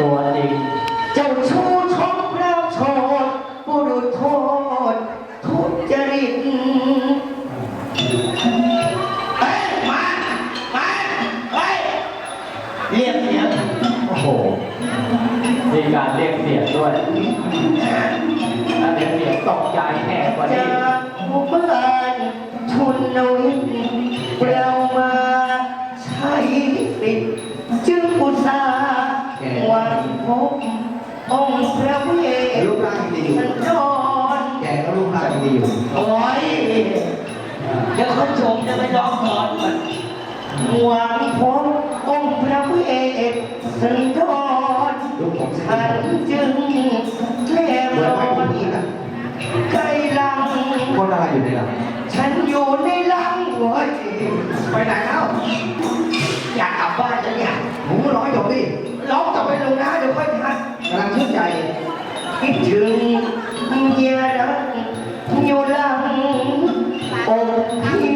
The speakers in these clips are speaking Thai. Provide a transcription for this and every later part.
ตัวจริงเจ้าชู้ชกแล้วโชดบุรุษโทษ ทุจริตเอ้ยมามาเฮ้ยเรียกเสียงโอ้โหมีการเรียกเสียงด้วยถ้าเรียกเสียงตกใจแน่กว่าจานี้กหมู่บ้านทุนนวิทย์เรามาใช้สิทธิ์จึงอุตส่าห์ห วังพบองค์พระเวทรูปร่างดีอยู่สันดรแกก็รูปร่างดีอยู่โอ้ยเดี๋ยวเขาชมจะไปร้องก่อนมันหวังพบองค์พระเวทสันดรรูปผมฉันจึงแค่เหมือนรอนใกล้ลังคนอะไรอยู่ในหลังฉันอยู่ในลังหัวใจไปไหนแล้วอยากกลับบ้านแล้วเนี่ยผมร้อยจบดิ คิดถึงเมียรักอยู่หลังอกพี่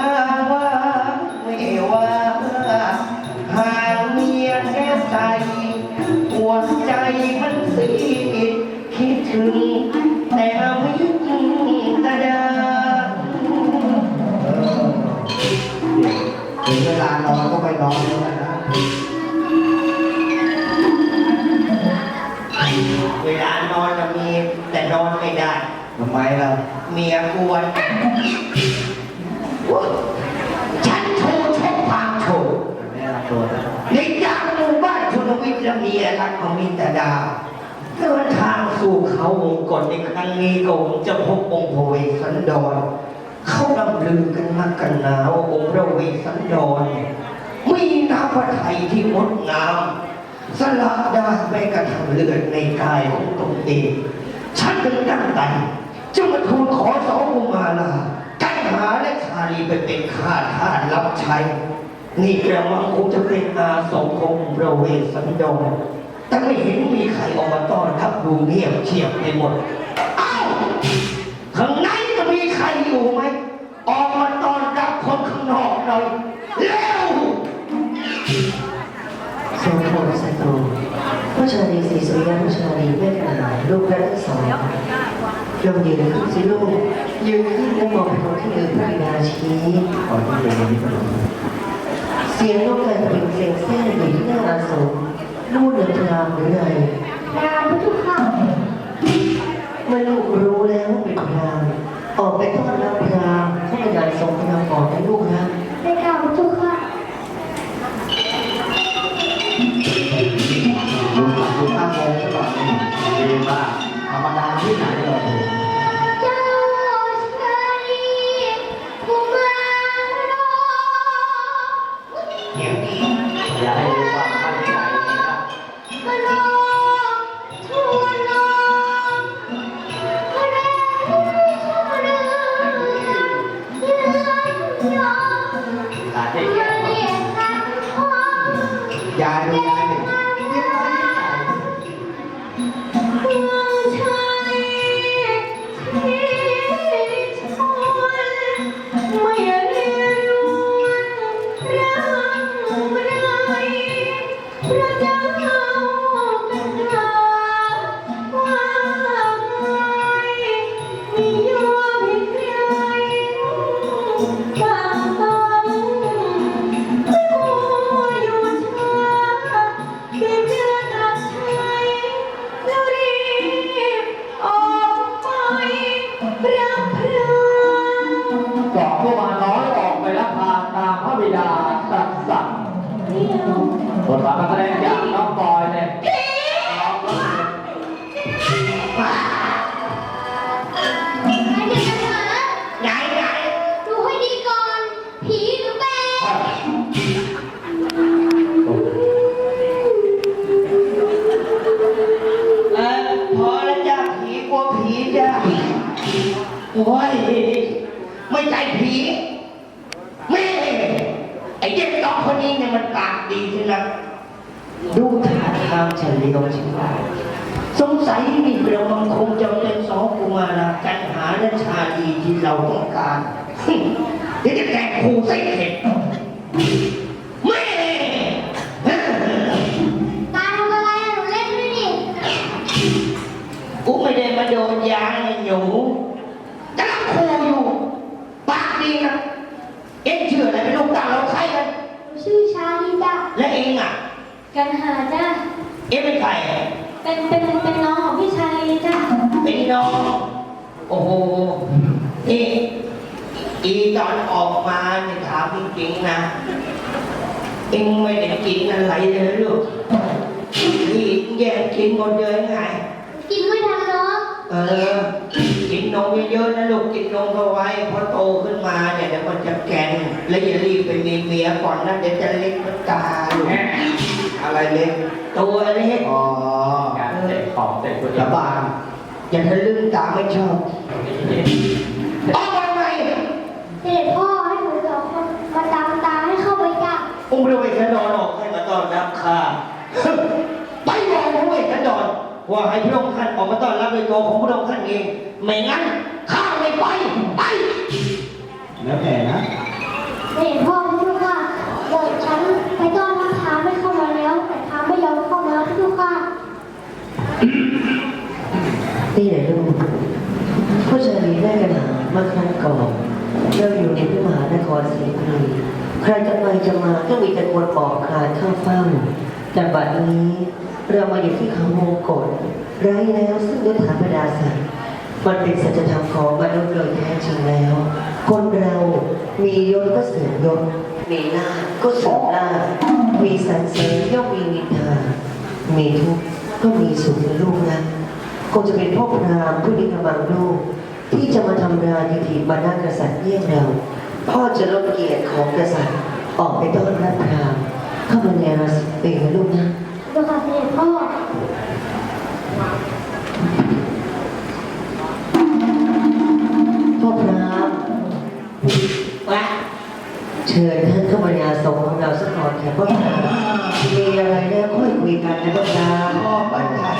อ้างว่าไม่ว่าหากเมียแค่ใส่หัวใจมันซีดคิดถึงแต่ไม่ตาดาถึงเวลานอนก็ไปนอนแล้วนะ เวลานอนน่ะมีแต่นอนไม่ได้ ทำไมล่ะเมียกวนฉันโชว์ชกความโชว์แม่รับตัวนะในยามหมู่บ้านชุนวิทย์และเมียรักของมิตรดาเดินทางสู่เขาวงกฏในครั้งนี้ก็คงจะพบองค์พระเวสสันดรเขาลำลือกันนักกันหนาว่าองค์พระเวสสันดรมีน้ำพระทัยที่งดงาม สละได้ไม่กระทั่งเลือดในกายของตนเองฉันถึงตั้งใจจึงมาทูลขอสองกุมาลากันหาและชาลีไปเป็นข้าทาสรับใช้ นี่แปลว่าคงจะเป็นอาสมของพระเวสสันดรแต่ไม่เห็นมีใครออกมาต้อนรับดูเงียบเชียบไปหมด ลูกพระทั้งสองลงยืนขึ้นสิลูกยืนขึ้นและมองไปตรงที่มือพระบิดาชี้ก่อที่เรียนนี้ก็ลงเสียงนกกระปิงเสียงแท้อยู่ที่หน้าอาสมลูกเดินพรามหรือไงพระพุทธค่ะเมื่อลูกรู้แล้วว่าเป็นพรามออกไปต้อนรับพรามเข้าไปงานทรงพรามก่อนนะลูกนะ เไม่ใช่ผีไม่ไอ้เด็กน้องคนนี้เนี่ยมันปากดีใช่ไหมดูท่าทางเฉลียวฉลาดสงสัยมีเรื่องมันคงจะเป็นสองกุมารกันหาและชาดีที่เราต้องการเดี๋ยวจะแกงคูใส่เห็ดไม่ตาทำอะไรหนูเล่นด้วยดิกูไม่ได้มาโดนยางไอ้หนู และเอ็งอะ กันหาจ้ะเอ็งเป็นใครอะเป็นเป็นเป็นน้องของพี่ชาลีจ้ะเป็นน้อง โอ้โหนี่อีตอนออกมาเนี่ยถามจริงๆนะ เอ็งไม่ได้กินอะไรเลยลูกนี่แย่งกินหมดเลยไง กินไม่ทันเนาะเออกิ นนมเยอะๆนะลูกกินนมเข้าไว้พอโตขึ้นมาเนี่ยเดี๋ยวมันจะแก่นและอย่ารีบไปมีเมียก่อนนะเดี๋ยวจะเล็กเหมันตาลูกอะไรเล็กตัวเล็กอ๋อการเตะของเตะตัวเอระงบางอย่าทะลึ่งตาไม่ชอบออกมาไหมเสด็จพ่อให้หนูสองคนมาตามตาให้เข้าไปจ้ะองค์พระเวสสันดรออกให้มาต้อนรับข้า ไปบอกพระเวสสันดร ว่าให้พระองค์ท่านออกมาต้อนรับโดยตัวของพระองค์ท่านเอง ไม่งั้นข้าไม่ไปไปแล้วแต่นะเสด็จพ่อพี่ลูกค่ะเดี๋ยวฉันไปต้อนรับท้าไม่เข้ามาแล้ว แต่ท้าไม่ยอมเข้ามาพี่ลูกค่ะนี่แหละลูกผู้ชายนี้ได้กันหาเมื่อครั้งก่อนเราอยู่ในพระมหานครศรีบุรีใครจะไปจะมาก็มีแต่คนบอกคลานเข้าเฝ้าแต่บัดนี้ เรามาอยู่ที่เขาวงกฏไร้แล้วซึ่งยศถาบรรดาศักดิ์มันเป็นสัจธรรมของมนุษย์โดยแท้จริงแล้ว คนเรามียศก็เสื่อมยศมีลาภก็เสื่อมลาภมีสรรเสริญย่อมมีนินทามีทุกข์ก็มีสุขนลูกนะคงจะเป็นพ่อพรามผู้นิกำลังลูกที่จะมาทำรายุทีมาหน้ากษัตริย์เยี่ยงเรา พ่อจะลดเกียรติของกษัตริย์ออกไปต้อนรับพรามเข้ามาในราศีเป็นลูกนะ ลูกค่ะเสด็จพ่อพ่อพรามมาเชิญท่านเข้ามาในอาสมของเราสักหน่อยค่ะพ่อพรามมีอะไรแล้วค่อยคุยกันนะพ่อพรามพ่อปัญญา